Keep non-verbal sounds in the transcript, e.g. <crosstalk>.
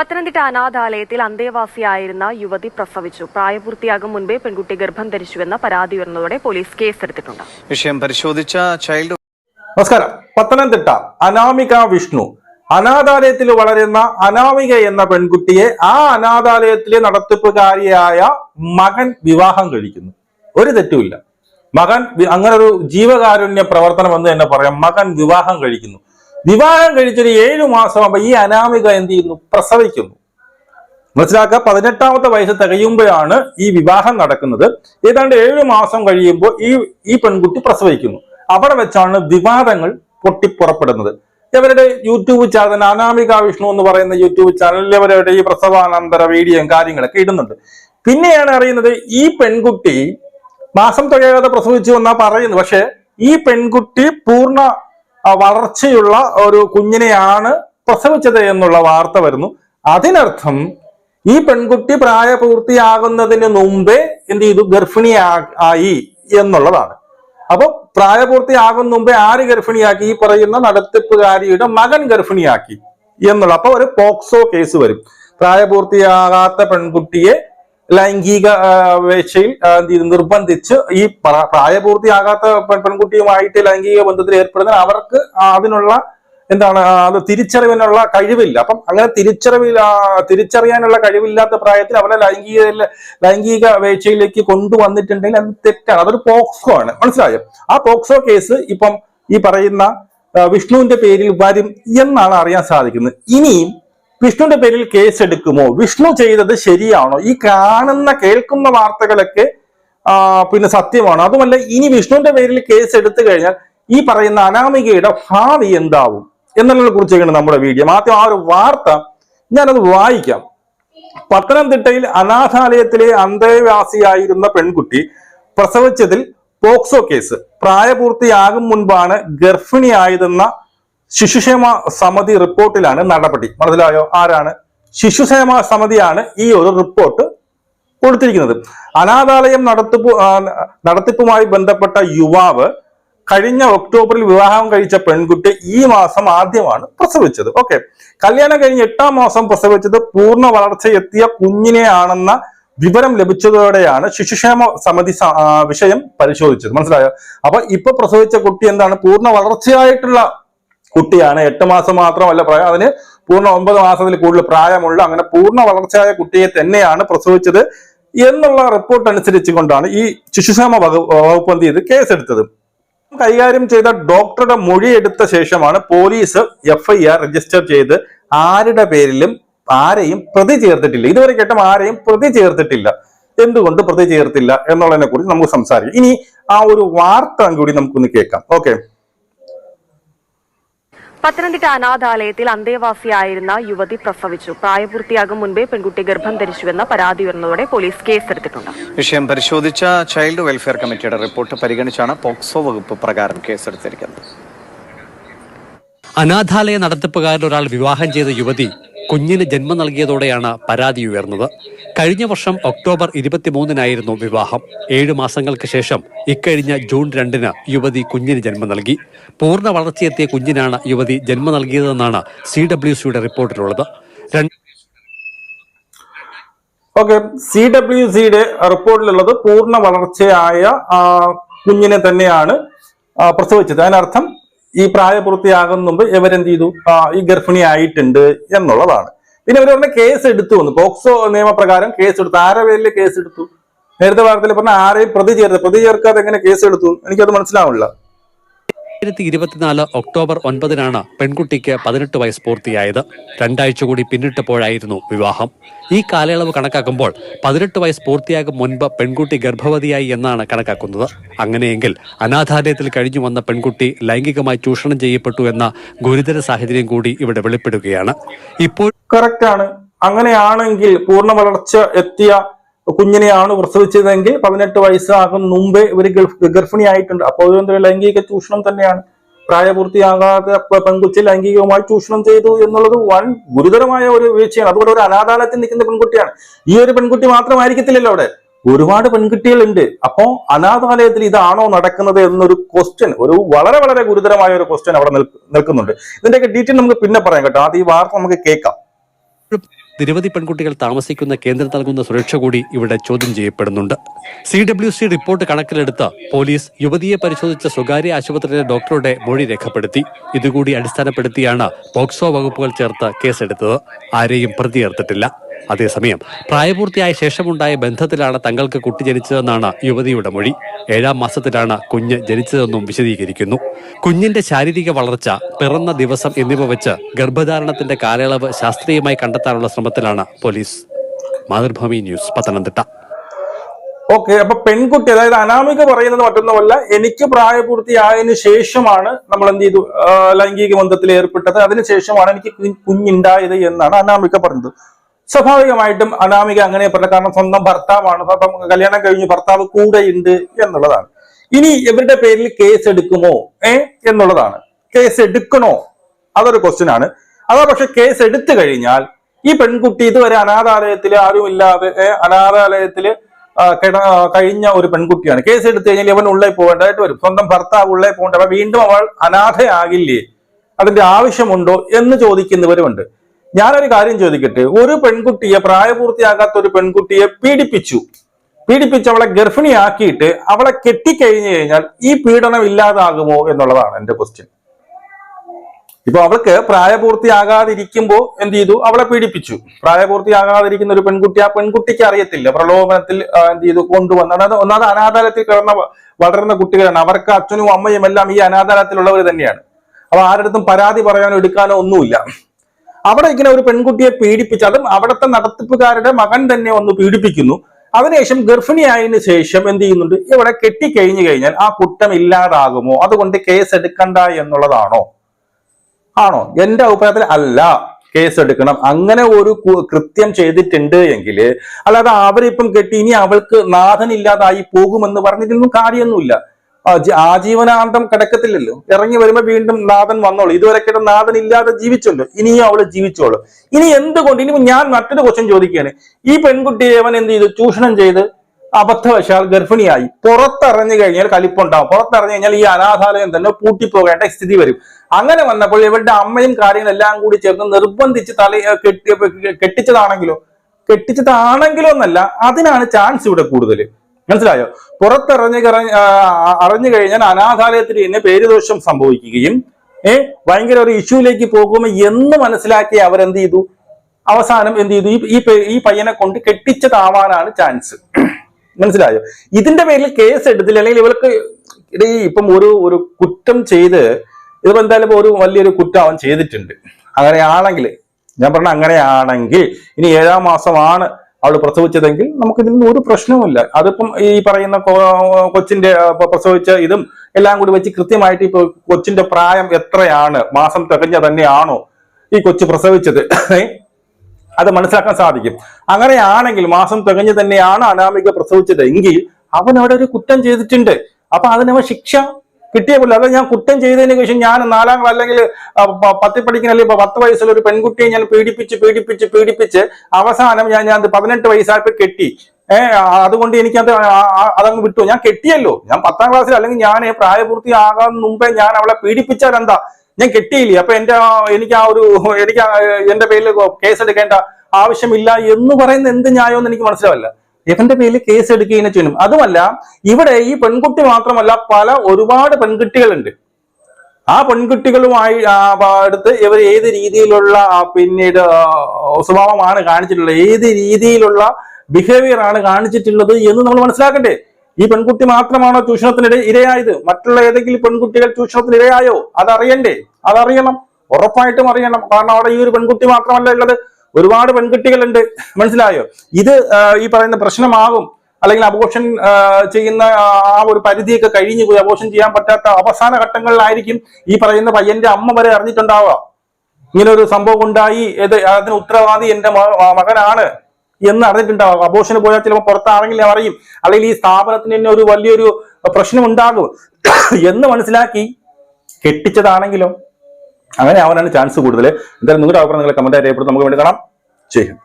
പത്തനംതിട്ട അനാഥാലയത്തിൽ അന്തേവാസിയായിരുന്ന യുവതി പ്രസവിച്ചു. പ്രായപൂർത്തിയാകും മുൻപേ പെൺകുട്ടി ഗർഭം ധരിച്ചുവെന്ന പരാതി ഉയർന്നതോടെ പോലീസ് കേസെടുത്തിട്ടുണ്ട്. വിഷയം പരിശോധിച്ച ചൈൽഡ് നമസ്കാരം. പത്തനംതിട്ട അനാമിക വിഷ്ണു. അനാഥാലയത്തിൽ വളരുന്ന അനാമിക എന്ന പെൺകുട്ടിയെ ആ അനാഥാലയത്തിലെ നടത്തിപ്പുകാരിയായ മകൻ വിവാഹം കഴിക്കുന്നു. ഒരു തെറ്റുമില്ല. മകൻ അങ്ങനൊരു അങ്ങനെ ഒരു ജീവകാരുണ്യ പ്രവർത്തനം എന്ന് തന്നെ പറയാം. മകൻ വിവാഹം കഴിക്കുന്നു. വിവാഹം കഴിച്ചൊരു ഏഴു മാസമാകുമ്പോ ഈ അനാമിക എന്ത് ചെയ്യുന്നു? പ്രസവിക്കുന്നു. മനസ്സിലാക്കുക പതിനെട്ടാമത്തെ വയസ്സ് തികയുമ്പോഴാണ് ഈ വിവാഹം നടക്കുന്നത്. ഏതാണ്ട് ഏഴു മാസം കഴിയുമ്പോൾ ഈ ഈ പെൺകുട്ടി പ്രസവിക്കുന്നു. അവിടെ വെച്ചാണ് വിവാദങ്ങൾ പൊട്ടിപ്പുറപ്പെടുന്നത്. ഇവരുടെ യൂട്യൂബ് ചാനൽ അനാമിക വിഷ്ണു എന്ന് പറയുന്ന യൂട്യൂബ് ചാനലിൽ ഇവരുടെ ഈ പ്രസവാനന്തര വീഡിയോയും കാര്യങ്ങളൊക്കെ ഇടുന്നുണ്ട്. പിന്നെയാണ് അറിയുന്നത് ഈ പെൺകുട്ടി മാസം തികയാതെ പ്രസവിച്ചു എന്നാ പറയുന്നത് പക്ഷെ ഈ പെൺകുട്ടി പൂർണ വളർച്ചയുള്ള ഒരു കുഞ്ഞിനെയാണ് പ്രസവിച്ചത് എന്നുള്ള വാർത്ത വരുന്നു. അതിനർത്ഥം ഈ പെൺകുട്ടി പ്രായപൂർത്തിയാകുന്നതിന് മുമ്പേ എന്ത് ചെയ്തു? ഗർഭിണി ആയി എന്നുള്ളതാണ്. അപ്പൊ പ്രായപൂർത്തിയാകും മുമ്പേ ആര് ഗർഭിണിയാക്കി? ഈ പറയുന്ന നടത്തിപ്പുകാരിയുടെ മകൻ ഗർഭിണിയാക്കി എന്നുള്ള അപ്പൊ ഒരു പോക്സോ കേസ് വരും. പ്രായപൂർത്തിയാകാത്ത പെൺകുട്ടിയെ ലൈംഗിക ചെയ്തു? നിർബന്ധിച്ച് ഈ പ്ര- പ്രായപൂർത്തിയാകാത്ത പെൺ- പെൺകുട്ടിയുമായിട്ട് ലൈംഗിക ബന്ധത്തിൽ ഏർപ്പെടുന്ന അവർക്ക് അതിനുള്ള എന്താണ് അത് തിരിച്ചറിവിനുള്ള കഴിവില്ല. അപ്പം അങ്ങനെ തിരിച്ചറിവിൽ തിരിച്ചറിയാനുള്ള കഴിവില്ലാത്ത പ്രായത്തിൽ അവരെ ലൈംഗിക ലൈംഗിക വേഴ്ചയിലേക്ക് കൊണ്ടുവന്നിട്ടുണ്ടെങ്കിൽ അത് തെറ്റാണ്. അതൊരു പോക്സോ ആണ്. മനസ്സിലായോ? ആ പോക്സോ കേസ് ഇപ്പം ഈ പറയുന്ന വിഷ്ണുവിന്റെ പേരിൽ വരും എന്നാണ് അറിയാൻ സാധിക്കുന്നത്. ഇനിയും വിഷ്ണുവിന്റെ പേരിൽ കേസ് എടുക്കുമോ വിഷ്ണു ചെയ്തത് ശരിയാണോ? ഈ കാണുന്ന കേൾക്കുന്ന വാർത്തകളൊക്കെ പിന്നെ സത്യമാണോ? അതുമല്ല ഇനി വിഷ്ണുവിന്റെ പേരിൽ കേസ് എടുത്തു കഴിഞ്ഞാൽ ഈ പറയുന്ന അനാമികയുടെ ഭാവി എന്താവും? എന്നുള്ളതിനെ കുറിച്ചൊക്കെയാണ് നമ്മുടെ വീഡിയോ. ആദ്യം ആ ഒരു വാർത്ത ഞാനത് വായിക്കാം. പത്തനംതിട്ടയിൽ അനാഥാലയത്തിലെ അന്തേവാസിയായിരുന്ന പെൺകുട്ടി പ്രസവിച്ചതിൽ പോക്സോ കേസ്. പ്രായപൂർത്തിയാകും മുൻപാണ് ഗർഭിണിയായതെന്ന ശിശുക്ഷേമ സമിതി റിപ്പോർട്ടിലാണ് നടപടി. മനസ്സിലായോ? ആരാണ്? ശിശുക്ഷേമ സമിതിയാണ് ഈ ഒരു റിപ്പോർട്ട് കൊടുത്തിരിക്കുന്നത്. അനാഥാലയം നടത്തിപ്പ് നടത്തിപ്പുമായി ബന്ധപ്പെട്ട യുവാവ് കഴിഞ്ഞ ഒക്ടോബറിൽ വിവാഹം കഴിച്ച പെൺകുട്ടി ഈ മാസം ആദ്യമാണ് പ്രസവിച്ചത്. ഓക്കെ. കല്യാണം കഴിഞ്ഞ് എട്ടാം മാസം പ്രസവിച്ചത് പൂർണ വളർച്ചയെത്തിയ കുഞ്ഞിനെയാണെന്ന വിവരം ലഭിച്ചതോടെയാണ് ശിശുക്ഷേമ സമിതി വിഷയം പരിശോധിച്ചത്. മനസ്സിലായോ? അപ്പൊ ഇപ്പൊ പ്രസവിച്ച കുട്ടി എന്താണ്? പൂർണ വളർച്ചയായിട്ടുള്ള കുട്ടിയാണ്. എട്ട് മാസം മാത്രമല്ല പ്രായം. അതിന് പൂർണ ഒമ്പത് മാസത്തിൽ കൂടുതൽ പ്രായമുള്ള അങ്ങനെ പൂർണ വളർച്ചയായ കുട്ടിയെ തന്നെയാണ് പ്രസവിച്ചത് എന്നുള്ള റിപ്പോർട്ട് അനുസരിച്ച് കൊണ്ടാണ് ഈ ശിശുക്ഷേമ വകു- വകുപ്പ് എന്ത് ചെയ്ത് കേസെടുത്തത്. കൈകാര്യം ചെയ്ത ഡോക്ടറുടെ മൊഴി എടുത്ത ശേഷമാണ് പോലീസ് എഫ്ഐആർ രജിസ്റ്റർ ചെയ്ത് ആരുടെ പേരിലും ആരെയും പ്രതി ചേർത്തിട്ടില്ല. ഇതുവരെ കേട്ടും ആരെയും പ്രതി ചേർത്തിട്ടില്ല. എന്തുകൊണ്ട് പ്രതി ചേർത്തില്ല എന്നുള്ളതിനെ കുറിച്ച് നമുക്ക് സംസാരിക്കാം. ഇനി ആ ഒരു വാർത്ത കൂടി നമുക്കൊന്ന് കേൾക്കാം. ഓക്കെ. പത്തനംതിട്ട അനാഥാലയത്തിൽ അന്തേവാസിയായിരുന്ന യുവതി പ്രസവിച്ചു. പ്രായപൂർത്തിയാകും മുൻപേ പെൺകുട്ടി ഗർഭം ധരിച്ചുവെന്ന പരാതി ഉയർന്നതോടെ പോലീസ് കേസെടുത്തിട്ടുണ്ട്. വിഷയം പരിശോധിച്ച ചൈൽഡ് വെൽഫെയർ കമ്മിറ്റിയുടെ റിപ്പോർട്ട് പരിഗണിച്ചാണ് പോക്സോ വകുപ്പ് പ്രകാരം കേസെടുത്തിരിക്കുന്നത്. അനാഥാലയ നടത്തിപ്പുകാരിൽ ഒരാൾ വിവാഹം ചെയ്ത യുവതി കുഞ്ഞിന് ജന്മം നൽകിയതോടെയാണ് പരാതി ഉയർന്നത്. കഴിഞ്ഞ വർഷം ഒക്ടോബർ ഇരുപത്തിമൂന്നിനായിരുന്നു വിവാഹം. ഏഴു മാസങ്ങൾക്ക് ശേഷം ഇക്കഴിഞ്ഞ ജൂൺ രണ്ടിന് യുവതി കുഞ്ഞിന് ജന്മം നൽകി. പൂർണ വളർച്ചയെത്തിയ കുഞ്ഞിനാണ് യുവതി ജന്മം നൽകിയതെന്നാണ് സി ഡബ്ല്യു സിയുടെ റിപ്പോർട്ടിലുള്ളത്. ഓക്കെ സി ഡബ്ല്യു സിയുടെ റിപ്പോർട്ടിലുള്ളത് പൂർണ വളർച്ചയായ കുഞ്ഞിനെ തന്നെയാണ് പ്രസവിച്ചത്. അതിനർത്ഥം ഈ പ്രായപൂർത്തിയാകുന്ന മുമ്പ് ഇവരെന്ത് ചെയ്തു? ഈ ഗർഭിണി ആയിട്ടുണ്ട് എന്നുള്ളതാണ്. പിന്നെ ഇവർ പറഞ്ഞ കേസ് എടുത്തു വന്നു പോക്സോ നിയമപ്രകാരം കേസ് എടുത്തു. ആരെ പേരിൽ കേസ് എടുത്തു? നേരത്തെ വാർത്തയിൽ പറഞ്ഞ ആരെയും പ്രതി ചേർത്ത്. പ്രതി ചേർക്കാതെ എങ്ങനെ കേസ് എടുത്തു എനിക്കത് മനസ്സിലാവില്ല രണ്ടായിരത്തി ഇരുപത്തിനാല് ഒക്ടോബർ ഒൻപതിനാണ് പെൺകുട്ടിക്ക് പതിനെട്ട് വയസ്സ് പൂർത്തിയായത്. രണ്ടാഴ്ച കൂടി പിന്നിട്ടപ്പോഴായിരുന്നു വിവാഹം. ഈ കാലയളവ് കണക്കാക്കുമ്പോൾ പതിനെട്ട് വയസ്സ് പൂർത്തിയാകും മുൻപ് പെൺകുട്ടി ഗർഭവതിയായി എന്നാണ് കണക്കാക്കുന്നത്. അങ്ങനെയെങ്കിൽ അനാഥാലയത്തിൽ കഴിഞ്ഞു വന്ന പെൺകുട്ടി ലൈംഗികമായി ചൂഷണം ചെയ്യപ്പെട്ടു എന്ന ഗുരുതര സാഹചര്യം കൂടി ഇവിടെ വെളിപ്പെടുകയാണ്. ഇപ്പോൾ കറക്റ്റ് ആണ്. അങ്ങനെയാണെങ്കിൽ പൂർണ വളർച്ച എത്തിയ കുഞ്ഞിനെയാണ് പ്രസവിച്ചതെങ്കിൽ പതിനെട്ട് വയസ്സാകും മുമ്പേ ഇവർ ഗർഭിണിയായിട്ടുണ്ട്. അപ്പോൾ ഇതെന്തൊരു ലൈംഗിക ചൂഷണം തന്നെയാണ്. പ്രായപൂർത്തിയാകാതെ പെൺകുട്ടി ലൈംഗികവുമായി ചൂഷണം ചെയ്തു എന്നുള്ളത് വൻ ഗുരുതരമായ ഒരു വീഴ്ചയാണ്. അതുകൊണ്ട് ഒരു അനാഥാലയത്തിൽ നിൽക്കുന്ന പെൺകുട്ടിയാണ്. ഈ ഒരു പെൺകുട്ടി മാത്രമായിരിക്കത്തില്ലല്ലോ അവിടെ. ഒരുപാട് പെൺകുട്ടികളുണ്ട്. അപ്പോ അനാഥാലയത്തിൽ ഇതാണോ നടക്കുന്നത് എന്നൊരു ക്വസ്റ്റ്യൻ ഒരു വളരെ വളരെ ഗുരുതരമായ ഒരു ക്വസ്റ്റ്യൻ അവിടെ നിൽക്ക് നിൽക്കുന്നുണ്ട്. ഇതിന്റെയൊക്കെ ഡീറ്റെയിൽ നമുക്ക് പിന്നെ പറയാം കേട്ടോ. ആദ്യം ഈ വാർത്ത നമുക്ക് കേൾക്കാം. നിരവധി പെൺകുട്ടികൾ താമസിക്കുന്ന കേന്ദ്രം നൽകുന്ന സുരക്ഷ കൂടി ഇവിടെ ചോദ്യം ചെയ്യപ്പെടുന്നുണ്ട്. സി ഡബ്ല്യു സി റിപ്പോർട്ട് കണക്കിലെടുത്ത് പോലീസ് യുവതിയെ പരിശോധിച്ച സ്വകാര്യ ആശുപത്രിയിലെ ഡോക്ടറുടെ മൊഴി രേഖപ്പെടുത്തി. ഇതുകൂടി അടിസ്ഥാനപ്പെടുത്തിയാണ് പോക്സോ വകുപ്പുകൾ ചേർത്ത് കേസെടുത്തത്. ആരെയും പ്രതി ചേർത്തിട്ടില്ല അതേസമയം പ്രായപൂർത്തിയായ ശേഷമുണ്ടായ ബന്ധത്തിലാണ് തങ്ങൾക്ക് കുട്ടി ജനിച്ചതെന്നാണ് യുവതിയുടെ മൊഴി. ഏഴാം മാസത്തിലാണ് കുഞ്ഞ് ജനിച്ചതെന്നും വിശദീകരിക്കുന്നു. കുഞ്ഞിന്റെ ശാരീരിക വളർച്ച പിറന്ന ദിവസം എന്നിവ വെച്ച് ഗർഭധാരണത്തിന്റെ കാലയളവ് ശാസ്ത്രീയമായി കണ്ടെത്താനുള്ള ശ്രമത്തിലാണ് police. Mathrubhumi news Pathanamthitta. Okay അപ്പൊ പെൺകുട്ടി അതായത് അനാമിക പറയുന്നത് മറ്റൊന്നുമല്ല എനിക്ക് പ്രായപൂർത്തിയായതിനു ശേഷമാണ് നമ്മൾ എന്ത് ചെയ്തു ലൈംഗിക ബന്ധത്തിൽ ഏർപ്പെട്ടത്. അതിനുശേഷമാണ് എനിക്ക് കുഞ്ഞുണ്ടായത് എന്നാണ് അനാമിക പറഞ്ഞത്. സ്വാഭാവികമായിട്ടും അനാമിക അങ്ങനെ പറഞ്ഞ കാരണം സ്വന്തം ഭർത്താവാണ്. അപ്പം കല്യാണം കഴിഞ്ഞ് ഭർത്താവ് ഉണ്ട് എന്നുള്ളതാണ്. ഇനി ഇവരുടെ പേരിൽ കേസ് എടുക്കുമോ? ഏ? എന്നുള്ളതാണ്. കേസ് എടുക്കണോ? അതൊരു ക്വസ്റ്റ്യൻ ആണ്. അതാ പക്ഷെ കേസ് എടുത്തു കഴിഞ്ഞാൽ ഈ പെൺകുട്ടി ഇതുവരെ അനാഥാലയത്തിൽ ആരും ഇല്ലാതെ അനാഥാലയത്തിൽ കിട കഴിഞ്ഞ ഒരു പെൺകുട്ടിയാണ്. കേസ് എടുത്തു കഴിഞ്ഞാൽ ഇവൻ ഉള്ളേ പോകേണ്ടതായിട്ട് വരും. സ്വന്തം ഭർത്താവ് ഉള്ളേ പോകേണ്ട. വീണ്ടും അവൾ അനാഥയാകില്ലേ? അതിന്റെ ആവശ്യമുണ്ടോ എന്ന് ചോദിക്കുന്നവരുമുണ്ട്. ഞാനൊരു കാര്യം ചോദിക്കട്ടെ? ഒരു പെൺകുട്ടിയെ പ്രായപൂർത്തിയാകാത്ത ഒരു പെൺകുട്ടിയെ പീഡിപ്പിച്ചു. പീഡിപ്പിച്ച് അവളെ ഗർഭിണിയാക്കിയിട്ട് അവളെ കെട്ടിക്കഴിഞ്ഞു കഴിഞ്ഞാൽ ഈ പീഡനം ഇല്ലാതാകുമോ എന്നുള്ളതാണ് എന്റെ ക്വസ്റ്റ്യൻ ഇപ്പൊ അവൾക്ക് പ്രായപൂർത്തിയാകാതിരിക്കുമ്പോ എന്ത് ചെയ്തു? അവളെ പീഡിപ്പിച്ചു. പ്രായപൂർത്തിയാകാതിരിക്കുന്ന ഒരു പെൺകുട്ടി ആ പെൺകുട്ടിക്ക് അറിയത്തില്ല. പ്രലോഭനത്തിൽ എന്ത് ചെയ്തു? കൊണ്ടുവന്നു. അതായത് ഒന്നാമത് അനാഥാലയത്തിൽ കിടന്ന വളരുന്ന കുട്ടികളാണ്. അവർക്ക് അച്ഛനും അമ്മയും എല്ലാം ഈ അനാഥാലയത്തിലുള്ളവർ തന്നെയാണ്. അപ്പൊ ആരുടെ അടുത്തും പരാതി പറയാനോ എടുക്കാനോ ഒന്നുമില്ല. അവിടെ ഇങ്ങനെ ഒരു പെൺകുട്ടിയെ പീഡിപ്പിച്ച് അതും അവിടുത്തെ നടത്തിപ്പുകാരുടെ മകൻ തന്നെ ഒന്ന് പീഡിപ്പിക്കുന്നു. അതിനുശേഷം ഗർഭിണിയായതിനു ശേഷം എന്ത് ചെയ്യുന്നുണ്ട്? ഇവിടെ കെട്ടിക്കഴിഞ്ഞു കഴിഞ്ഞാൽ ആ കുറ്റം ഇല്ലാതാകുമോ? അതുകൊണ്ട് കേസ് എടുക്കണ്ട എന്നുള്ളതാണോ? ആണോ? എന്റെ അഭിപ്രായത്തിൽ അല്ല. കേസ് എടുക്കണം. അങ്ങനെ ഒരു കൃത്യം ചെയ്തിട്ടുണ്ട് എങ്കിൽ അല്ലാതെ അവരിപ്പം കെട്ടി ഇനി അവൾക്ക് നാഥനില്ലാതായി പോകുമെന്ന് പറഞ്ഞിട്ടൊന്നും കാര്യമൊന്നുമില്ല. ആജീവനാന്തം കിടക്കത്തില്ലല്ലോ. ഇറങ്ങി വരുമ്പോ വീണ്ടും നാഥൻ വന്നോളൂ. ഇതുവരെ കേട്ട നാഥൻ ഇല്ലാതെ ജീവിച്ചല്ലോ ഇനിയും അവൾ ജീവിച്ചോളൂ. ഇനി എന്തുകൊണ്ട്? ഇനി ഞാൻ മറ്റൊരു ക്വസ്റ്റ്യൻ ചോദിക്കുകയാണ്. ഈ പെൺകുട്ടിയെ അവൻ എന്ത് ചെയ്തു? ചൂഷണം ചെയ്ത് അബദ്ധവശാൽ ഗർഭിണിയായി. പുറത്തിറങ്ങി കഴിഞ്ഞാൽ കലിപ്പുണ്ടാവും. പുറത്തിറങ്ങി കഴിഞ്ഞാൽ ഈ അനാഥാലയം തന്നെ പൂട്ടിപ്പോകേണ്ട സ്ഥിതി വരും. അങ്ങനെ വന്നപ്പോൾ ഇവരുടെ അമ്മയും കാര്യങ്ങളെല്ലാം കൂടി ചേർന്ന് നിർബന്ധിച്ച് തല കെട്ടി കെട്ടിച്ചതാണെങ്കിലോ? കെട്ടിച്ചതാണെങ്കിലോ എന്നല്ല അതിനാണ് ചാൻസ് ഇവിടെ കൂടുതൽ മനസ്സിലായോ? പുറത്തിറങ്ങി അറിഞ്ഞു കഴിഞ്ഞാൽ അനാഥാലയത്തിന് തന്നെ പേരുദോഷം സംഭവിക്കുകയും ഏ ഭയങ്കര ഒരു ഇഷ്യൂലേക്ക് പോകുമ്പോൾ എന്ന് മനസ്സിലാക്കി അവരെന്ത് ചെയ്തു? അവസാനം എന്ത് ചെയ്തു? ഈ- ഈ പയ്യനെ കൊണ്ട് കെട്ടിച്ചതാവാനാണ് ചാൻസ്. മനസ്സിലായോ? ഇതിന്റെ പേരിൽ കേസ് എടുത്തില്ല. അല്ലെങ്കിൽ ഇവർക്ക് ഇപ്പം ഒരു ഒരു കുറ്റം ചെയ്ത് ഇതിപ്പോ എന്തായാലും ഒരു വലിയൊരു കുറ്റം അവൻ ചെയ്തിട്ടുണ്ട്. അങ്ങനെയാണെങ്കിൽ ഞാൻ പറഞ്ഞ അങ്ങനെയാണെങ്കിൽ ഇനി ഏഴാം മാസമാണ് അവൾ പ്രസവിച്ചതെങ്കിൽ നമുക്ക് ഇതിൽ നിന്ന് ഒരു പ്രശ്നവുമില്ല. അതിപ്പം ഈ പറയുന്ന കൊച്ചിന്റെ പ്രസവിച്ച ഇതും എല്ലാം കൂടി വെച്ച് കൃത്യമായിട്ട് ഇപ്പൊ കൊച്ചിന്റെ പ്രായം എത്രയാണ്? മാസം തികഞ്ഞ തന്നെയാണോ ഈ കൊച്ചു പ്രസവിച്ചത്? അത് മനസ്സിലാക്കാൻ സാധിക്കും. അങ്ങനെയാണെങ്കിൽ മാസം തികഞ്ഞു തന്നെയാണ് അനാമിക പ്രസവിച്ചത് എങ്കിൽ അവൻ അവിടെ ഒരു കുറ്റം ചെയ്തിട്ടുണ്ട്. അപ്പൊ അതിനവൻ ശിക്ഷ കിട്ടിയ പോലെ അതായത് ഞാൻ കുറ്റം ചെയ്തതിന് ശേഷം ഞാൻ നാലാം ക്ലാസ് അല്ലെങ്കിൽ പത്തി പഠിക്കുന്ന അല്ലെങ്കിൽ പത്ത് വയസ്സുള്ള ഒരു പെൺകുട്ടിയെ ഞാൻ പീഡിപ്പിച്ച് പീഡിപ്പിച്ച് പീഡിപ്പിച്ച് അവസാനം ഞാൻ ഞാൻ പതിനെട്ട് വയസ്സായപ്പോൾ കെട്ടി. ഏഹ് അതുകൊണ്ട് എനിക്കത് അതങ്ങ് വിട്ടു. ഞാൻ കെട്ടിയല്ലോ. ഞാൻ പത്താം ക്ലാസ്സിൽ അല്ലെങ്കിൽ ഞാൻ പ്രായപൂർത്തി ആകാൻ മുമ്പേ ഞാൻ അവളെ പീഡിപ്പിച്ചാൽ എന്താ ഞാൻ കെട്ടിയില്ലേ. അപ്പൊ എന്റെ എനിക്ക് ആ ഒരു എനിക്ക് എന്റെ പേരിൽ കേസ് എടുക്കേണ്ട ആവശ്യമില്ല എന്ന് പറയുന്ന എന്ത് ന്യായമെന്ന് എനിക്ക് മനസ്സിലാവില്ല. ഇവന്റെ പേരിൽ കേസ് എടുക്കുകയും ചെയ്യണം അതുമല്ല ഇവിടെ ഈ പെൺകുട്ടി മാത്രമല്ല പല ഒരുപാട് പെൺകുട്ടികളുണ്ട്. ആ പെൺകുട്ടികളുമായി അടുത്ത് ഇവർ ഏത് രീതിയിലുള്ള പിന്നീട് സ്വഭാവമാണ് കാണിച്ചിട്ടുള്ളത് ഏത് രീതിയിലുള്ള ബിഹേവിയർ ആണ് കാണിച്ചിട്ടുള്ളത് എന്ന് നമ്മൾ മനസ്സിലാക്കണ്ടേ. ഈ പെൺകുട്ടി മാത്രമാണോ ചൂഷണത്തിനിടെ ഇരയായത്? മറ്റുള്ള ഏതെങ്കിലും പെൺകുട്ടികൾ ചൂഷണത്തിന് ഇരയായോ? അതറിയണ്ടേ? അതറിയണം. ഉറപ്പായിട്ടും അറിയണം. കാരണം അവിടെ ഈ ഒരു പെൺകുട്ടി മാത്രമല്ല ഉള്ളത്. ഒരുപാട് പെൺകുട്ടികളുണ്ട്. മനസ്സിലായോ? ഇത് ഈ പറയുന്ന പ്രശ്നമാകും. അല്ലെങ്കിൽ അബോഷൻ ചെയ്യുന്ന ആ ഒരു പരിധിയൊക്കെ കഴിഞ്ഞു പോയി. അബോഷൻ ചെയ്യാൻ പറ്റാത്ത അവസാന ഘട്ടങ്ങളിലായിരിക്കും ഈ പറയുന്ന പയ്യന്റെ അമ്മ വരെ അറിഞ്ഞിട്ടുണ്ടാവുക. ഇങ്ങനെ ഒരു സംഭവം ഉണ്ടായി. ഇത് അതിന് ഉത്തരവാദി എന്റെ മകനാണ് എന്ന് അറിഞ്ഞിട്ടുണ്ടാവുക. അബോഷന് പോയാൽ ചിലപ്പോൾ പുറത്താണെങ്കിൽ അറിയും. അല്ലെങ്കിൽ ഈ സ്ഥാപനത്തിന് തന്നെ ഒരു വലിയൊരു പ്രശ്നം ഉണ്ടാകും <coughs> എന്ന് മനസ്സിലാക്കി കെട്ടിച്ചതാണെങ്കിലോ അങ്ങനെ ആവാനാണ് ചാൻസ് കൂടുതൽ എന്തായാലും നിങ്ങളുടെ അഭിപ്രായം നിങ്ങൾ കമന്റ് രേഖപ്പെടുത്തും നമുക്ക് വേണ്ടി കാണാം. ചെയ്യും